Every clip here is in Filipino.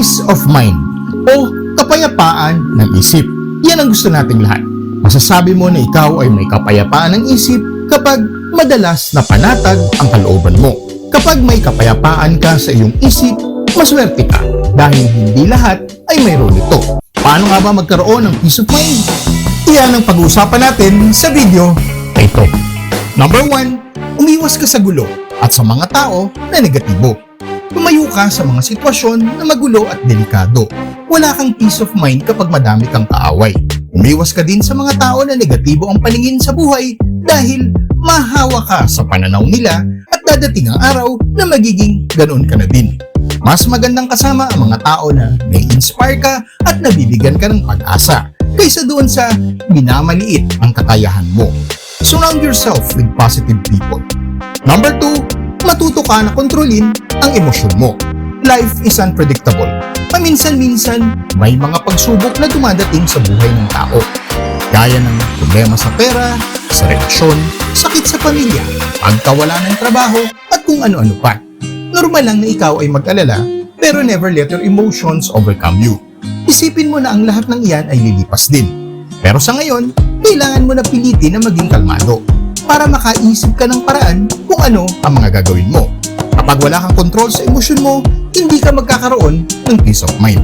peace of mind o kapayapaan ng isip. Yan ang gusto nating lahat. Masasabi mo na ikaw ay may kapayapaan ng isip kapag madalas na panatag ang kalooban mo. Kapag may kapayapaan ka sa iyong isip, maswerte ka dahil hindi lahat ay mayroon ito. Paano nga ba magkaroon ng peace of mind? Iyan ang pag-uusapan natin sa video na ito. Number 1, umiwas ka sa gulo at sa mga tao na negatibo. Ka sa mga sitwasyon na magulo at delikado. Wala kang peace of mind kapag madami kang kaaway. Umiwas ka din sa mga tao na negatibo ang paningin sa buhay dahil mahawa ka sa pananaw nila at dadating ang araw na magiging ganoon ka na din. Mas magandang kasama ang mga tao na nai-inspire ka at nabibigyan ka ng pag-asa kaysa doon sa minamaliit ang kakayahan mo. Surround yourself with positive people. Number 2, matuto ka na kontrolin ang emosyon mo. Life is unpredictable. Paminsan-minsan, may mga pagsubok na dumadating sa buhay ng tao. Gaya ng problema sa pera, sa relasyon, sakit sa pamilya, pagkawala ng trabaho, at kung ano-ano pa. Normal lang na ikaw ay mag-alala, pero never let your emotions overcome you. Isipin mo na ang lahat ng iyan ay lilipas din. Pero sa ngayon, kailangan mo na pilitin na maging kalmado para makaisip ka ng paraan kung ano ang mga gagawin mo. Kapag wala kang control sa emosyon mo, hindi ka magkakaroon ng peace of mind.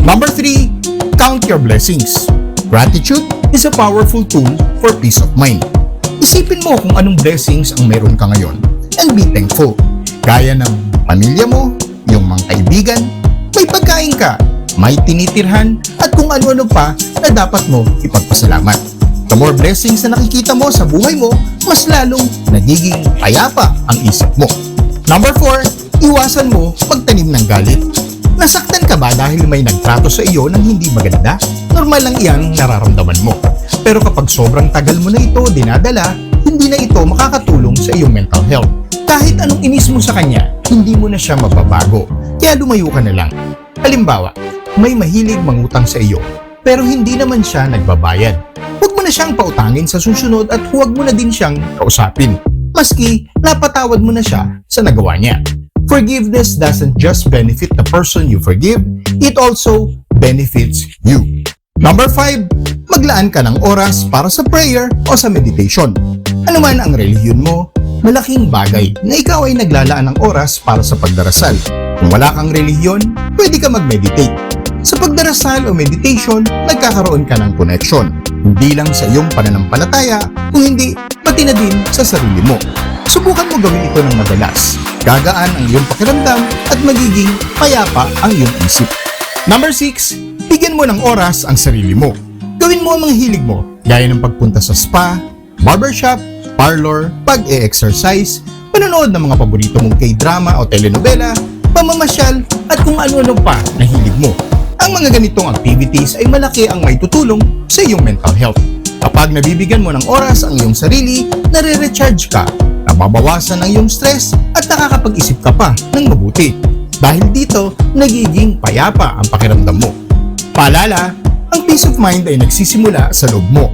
Number 3, count your blessings. Gratitude is a powerful tool for peace of mind. Isipin mo kung anong blessings ang meron ka ngayon and be thankful. Gaya ng pamilya mo, yung mga kaibigan, may pagkain ka, may tinitirhan, at kung ano-ano pa na dapat mo ipagpasalamat. The more blessings na nakikita mo sa buhay mo, mas lalong nagiging payapa ang isip mo. Number 4, iwasan mo pagtanim ng galit. Nasaktan ka ba dahil may nagtrato sa iyo ng hindi maganda? Normal lang iyang nararamdaman mo. Pero kapag sobrang tagal mo na ito dinadala, hindi na ito makakatulong sa iyong mental health. Kahit anong inis mo sa kanya, hindi mo na siya mababago. Kaya lumayo ka na lang. Halimbawa, may mahilig mangutang sa iyo, pero hindi naman siya nagbabayad. Huwag mo na siyang pautangin sa susunod at huwag mo na din siyang kausapin. Maski napatawad mo na siya sa nagawa niya. Forgiveness doesn't just benefit the person you forgive, it also benefits you. Number 5, maglaan ka ng oras para sa prayer o sa meditation. Ano man ang relihiyon mo, malaking bagay na ikaw ay naglalaan ng oras para sa pagdarasal. Kung wala kang relihiyon, pwede ka mag-meditate. Sa pagdarasal o meditation, nagkakaroon ka ng connection. Hindi lang sa iyong pananampalataya, kung hindi, pati na din sa sarili mo. Subukan mo gawin ito ng madalas. Gagaan ang iyong pakiramdam at magiging payapa ang iyong isip. Number 6, bigyan mo ng oras ang sarili mo. Gawin mo ang mga hilig mo, gaya ng pagpunta sa spa, barbershop, parlor, pag-e-exercise, panonood ng mga paborito mong k-drama o telenovela, pamamasyal, at kung ano-ano pa na hilig mo. Ang mga ganitong activities ay malaki ang maitutulong sa iyong mental health. Kapag nabibigyan mo ng oras ang iyong sarili, nare-recharge ka, nababawasan ang iyong stress at nakakapag-isip ka pa ng mabuti. Dahil dito, nagiging payapa ang pakiramdam mo. Paalala, ang peace of mind ay nagsisimula sa loob mo.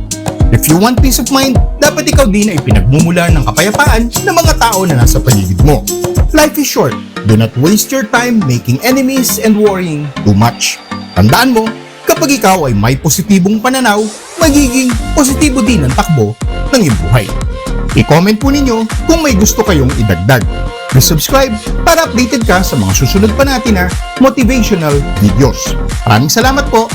If you want peace of mind, dapat ikaw din ay pinagmumula ng kapayapaan ng mga tao na nasa paligid mo. Life is short. Do not waste your time making enemies and worrying too much. Tandaan mo, kapag ikaw ay may positibong pananaw, magiging positibo din ang takbo ng iyong buhay. I-comment po ninyo kung may gusto kayong idagdag. Please subscribe para updated ka sa mga susunod pa natin na motivational videos. Maraming salamat po!